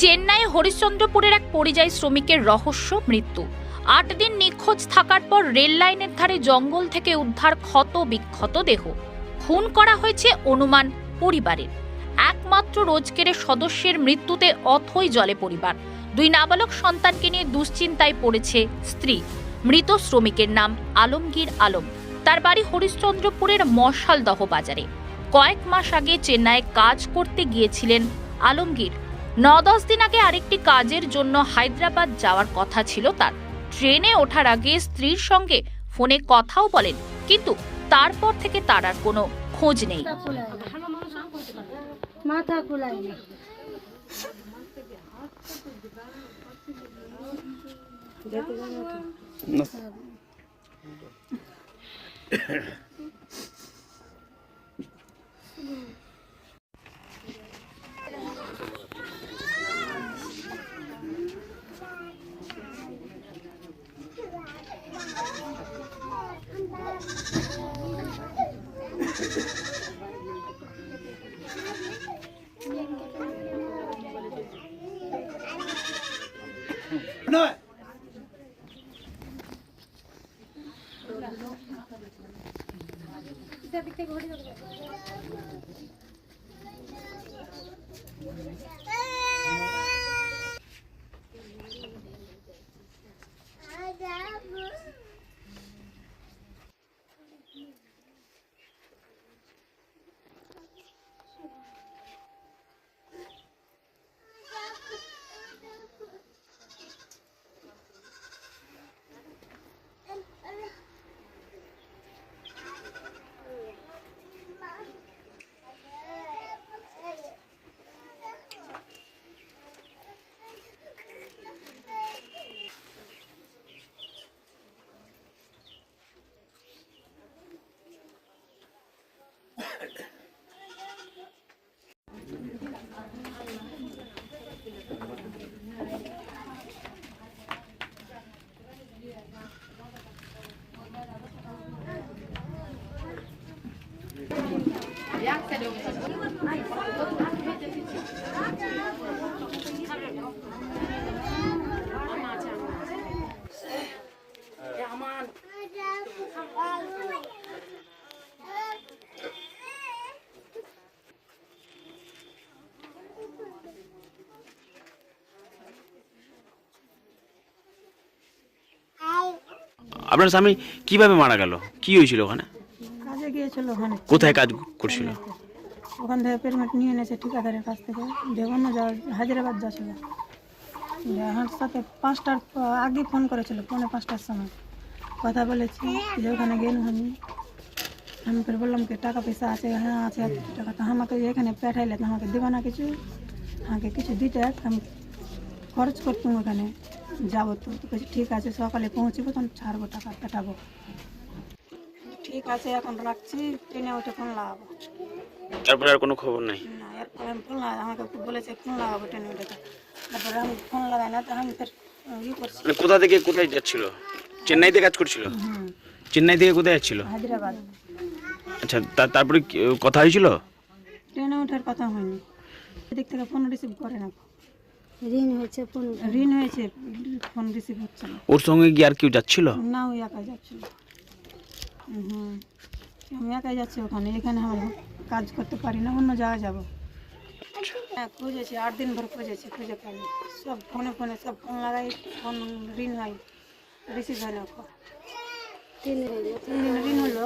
চেন্নাই হরিশ্চন্দ্রপুরের এক পরিযায়ী শ্রমিকের রহস্য, মৃত্যু। আট দিন নিখোঁজ থাকার পর রেল লাইনের ধারে জঙ্গল থেকে উদ্ধার ক্ষত বিক্ষত দেহ। খুন করা হয়েছে অনুমান পরিবারের। একমাত্র রোজকের সদস্যের মৃত্যুতে অথই জলে পরিবার। দুই নাবালক সন্তানকে নিয়ে দুশ্চিন্তায় পড়েছে স্ত্রী। মৃত শ্রমিকের নাম আলমগীর আলম। তার বাড়ি হরিশ্চন্দ্রপুরের মশালদহ বাজারে। কয়েক মাস আগে চেন্নাইয়ে কাজ করতে গিয়েছিলেন আলমগীর। ন দশ দিন আগে আরেকটি কাজের জন্য হায়দ্রাবাদ যাওয়ার কথা ছিল তার। ট্রেনে ওঠার আগে স্ত্রীর সঙ্গে ফোনে কথাও বলেন কিন্তু তারপর থেকে তার আর কোনো খোঁজ নেই। মাথা খোলাই না আপনার স্বামী কীভাবে মারা গেল? কি হয়েছিল ওখানে? কাজে গিয়েছিল ওখানে। কোথায় কাজ করছিল? ওখান থেকে পেরমেন্ট নিয়ে এনেছে ঠিকাদারের কাছ থেকে। যে অন্য যাওয়ার হায়দ্রাবাদ যাচ্ছিল আমার সাথে পাঁচটার আগে ফোন করেছিল পৌনে পাঁচটার সময়। কথা বলেছি যে ওখানে গেলাম আমি। আমি করে বললাম কি টাকা পয়সা আছে হ্যাঁ আছে টাকা। তো আমাকে এখানে পাঠাইলে তো আমাকে দেবে না কিছু। আমাকে কিছু দিতে আমি খরচ করতাম ওখানে। যাব তো। তো ঠিক আছে সকালে পৌঁছবো তখন ছাড়বো টাকা পাঠাবো ঠিক আছে এখন রাখছি ট্রেনে উঠে ফোন লাগাবো। তারপরে আর কোনো খবর নাই? না এরপরে আমি ফোন আমাকে বলেছে ফোন লাগাবো ট্রেনে উঠে তারপরে আমি ফোন লাগাই না তো আমি ফের ই করছি। মানে কোথা থেকে কোথায় যাচ্ছিল? চেন্নাইতে কাজ করছিল? হুম। চেন্নাই থেকে কোথায় যাচ্ছিল? হায়দ্রাবাদ। আচ্ছা তা- তারপরে কি- কথা হয়েছিল? ট্রেনে ওঠার কথা হয়নি। এদিক থেকে ফোন রিসিভ করে না। ঋণ হয়েছে ফোন। ঋণ হয়েছে ফোন রিসিভ হচ্ছে না। ওর সঙ্গে কি আর কেউ যাচ্ছিল? না ওই যাচ্ছিল। হুম। আমি একাই যাচ্ছি ওখানে এখানে আমি কাজ করতে পারি না অন্য জায়গায় যাব। হ্যাঁ খুঁজেছি আট দিন ভর খুঁজেছি খুঁজে পাইনি। সব ফোনে ফোনে সব ফোন লাগাই ফোন ঋণ হয় রিসিভ হয় না। তিন ঋণ তিন দিন ঋণ হলো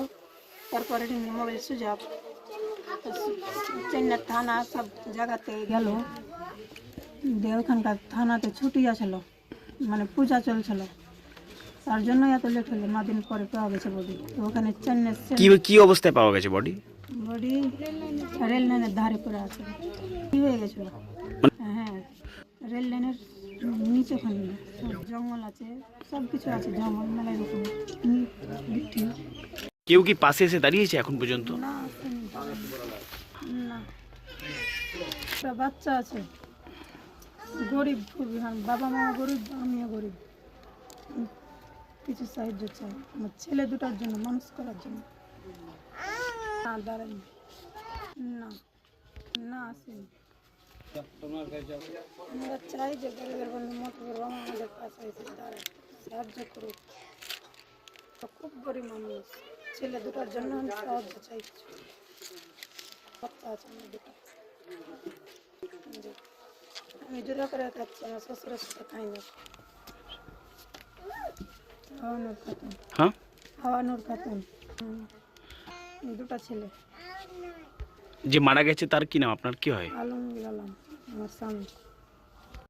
তারপরে ঋণ মোবাইল অফ। চেন্নাই থানা সব জায়গাতে গেল। দিয়ে ওখানকার থানাতে ছুটি আসলো মানে পূজা চলছিল। তার জন্য এত লেট হলো ন দিন পরে পাওয়া গেছে বডি তো ওখানে চেন্নাই কি কি অবস্থায় পাওয়া গেছে বডি বডি রেল লাইনের ধারে পড়ে আছে। কি হয়ে গেছিল হ্যাঁ রেল লাইনের নিচে ওখানে। জঙ্গল আছে সব কিছু আছে জঙ্গল মেলায় রকম কেউ কি পাশে এসে দাঁড়িয়েছে এখন পর্যন্ত? না বাচ্চা আছে। গরিব খুবই হ্যাঁ বাবা মা গরিব আমিও গরিব। কিছু সাহায্য চাই আমার ছেলে দুটার জন্য, মানুষ করার জন্য। না দাঁড়াইনি না না আসেনি। আমরা চাই যে গরিবের বন্ধু মতুবের বাবা আমাদের পাশে এসে দাঁড়ায়, সাহায্য করুক। খুব গরিব মানুষ, ছেলে দুটার জন্য আমি সাহায্য চাইছি বাচ্চা আছে আমার দুটো আমি জোরা করে খাচ্ছি আমার শ্বশুরের সাথে খাই না। হাওয়ানুর খাতুন। হ্যাঁ? হাওয়ানুর খাতুন। দুটো ছেলে। যে মারা গেছে তার কি নাম? আপনার কি হয়? আলম আলম আমার স্বামী।